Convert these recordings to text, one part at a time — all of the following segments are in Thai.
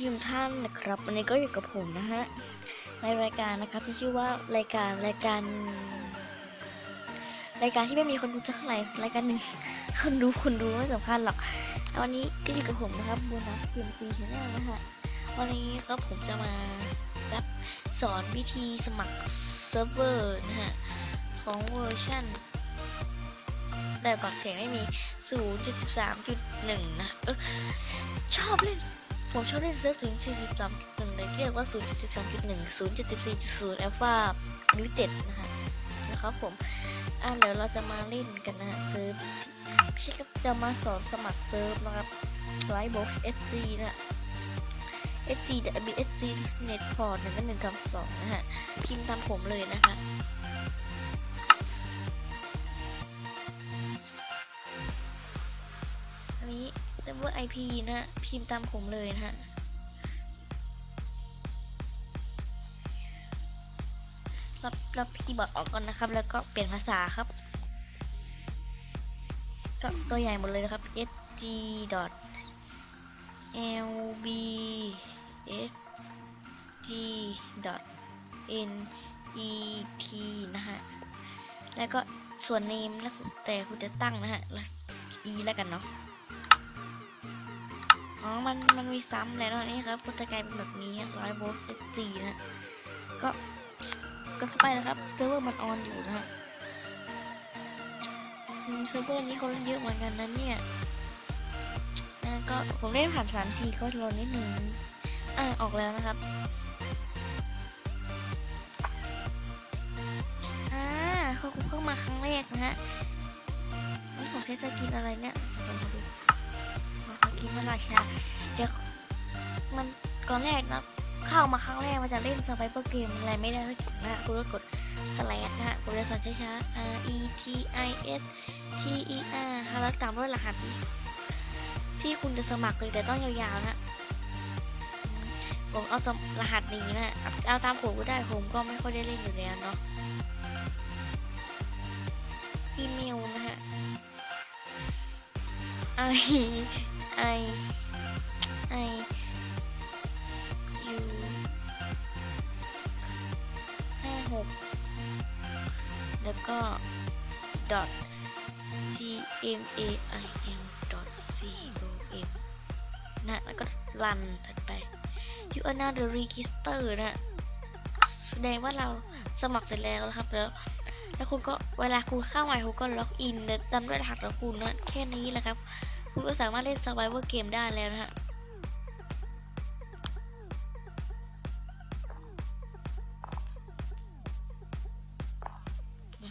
ยิมท่านนะครับวันนี้ก็อยู่กับผมนะฮะในรายการนะครับที่ชื่อว่ารายการรายการ รายการที่ไม่มีคนดูเท่าไหร่รายการหนึ่งคนดูคนดูไม่สำคัญหรอกวันนี้ก็อยู่กับผมนะครับบูนัสเกมซีชแนลนะฮะวันนี้ก็ผมจะมารับสอนวิธีสมัครเซิร์ฟเวอร์นะฮะของเวอร์ชันแต่ก่อนเสียงไม่มี 0.13.1 นะเออชอบเล่น ผมชอบเล่นเซิร์ฟถึง43.1เลยเรียกว่า 0.13.1 0.14.0 อัลฟาบิวเจ็ดนะฮะนะครับผม อะเดี๋ยวเราจะมาเล่นกันนะฮะเซิร์ฟที่ไม่ใช่ครับจะมาสอนสมัครเซิร์ฟนะครับไลฟ์บ็อกซ์ SG นะ SG w SG Net Port หนึ่งหนึ่งคำสองนะฮะพิมพ์ตามผมเลยนะคะ double IP นะฮะ พิมพ์ตามผมเลยนะฮะ รับรับคีย์บอร์ดออกก่อนนะครับ แล้วก็เปลี่ยนภาษาครับ ก็ตัวใหญ่หมดเลยนะครับ sg lb sg net นะฮะ แล้วก็ส่วน name แล้วแต่คุณจะตั้งนะฮะล้ว e แล้วกันเนาะ อ๋อ มันมันมีซ้ำแล้วเนอะนี่ครับก็จะกลายเป็นแบบนี้ร้อยโวลต์ sg นะฮะก็ก็เข้าไปนะครับเซิร์ฟเวอร์มันออนอยู่นะฮะเซิร์ฟเวอร์นี้คนเยอะเหมือนกันนะเนี่ยก็ผมเล่นผ่านสามทีก็รอนิดนึงอ่าออกแล้วนะครับอ่าเขาเข้ามาครั้งแรกนะฮะนี่ผมใช้สกินอะไรเนี่ยลองมาดู พระราชาเดี๋ยวมันก่อนแรกนะเข้ามาครั้งแรกมันจะเล่นสไปเปอร์เกมอะไรไม่ได้สักอย่างนะคุณก็กดสแลชนะฮะผมจะสอนช้าๆ R E T I S T E R ค่ะแล้วตามด้วยรหัสที่ที่คุณจะสมัครเลยแต่ต้องยาวๆนะผมเอาสมรหัสนี้นะ เอาตามผมก็ได้ผมก็ไม่ค่อยได้เล่นอยู่แล้วเนาะ อีเมลนะฮะ I I I U ห้าหกแล้วก็ dot g m a i l dot c o m นะแล้วก็รันถัดไป you are now the register นะแสดงว่าเราสมัครเสร็จแล้วนะครับแล้วแล้วคุณก็เวลาคุณเข้าใหม่คุณก็ล็อกอินแล้วตามด้วยรหัสของคุณนะแค่นี้แหละครับ คุณก็สามารถเล่น survival game ได้แล้วนะฮะ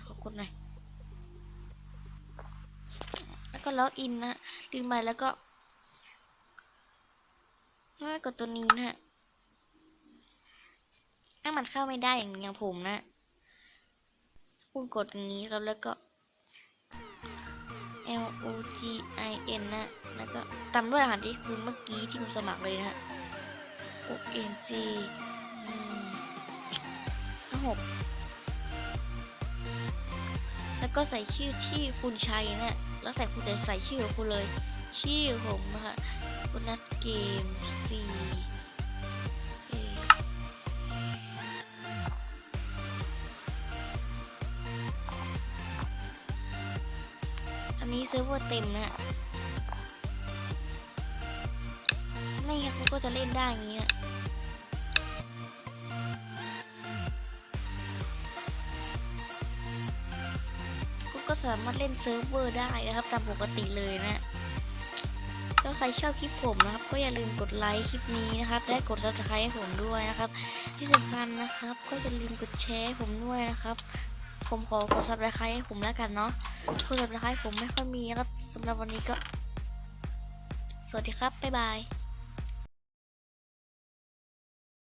ขอบคุณหน่อยแล้วก็ล็อกอินนะดึงไปแล้วก็แล้กดตัวนี้นะฮะถ้ามันเข้าไม่ได้อย่างอย่างผมนะคุณกดอย่างนี้ครับแล้วก็ G I N นะ แล้วก็ตามด้วยรหัสที่คุณเมื่อกี้ที่คุณสมัครเลยนะ O N G อืมห้าหกแล้วก็ใส่ชื่อที่คุณใช้นะ แล้วใส่คุณจะใส่ชื่อของคุณเลย ชื่อผมนะคะคุณนัดเกม C นี้เซิร์ฟเวอร์เต็มนะไม่งั้นคุณก็จะเล่นได้อย่างเงี้ยคุณก็สามารถเล่นเซิร์ฟเวอร์ได้นะครับ ตามปกติเลยนะก็ใครชอบคลิปผมนะครับ ก็อย่าลืมกดไลค์คลิปนี้นะครับ และกด subscribe ให้ผมด้วยนะครับ ที่สำคัญนะครับ ก็อย่าลืมกดแชร์ให้ผมด้วยนะครับ ผมขอกด subscribe ให้ผมแล้วกันเนาะกด subscribe ผมไม่ค่อยมีนะครับสำหรับวันนี้ก็ สวัสดีครับ บ๊ายบาย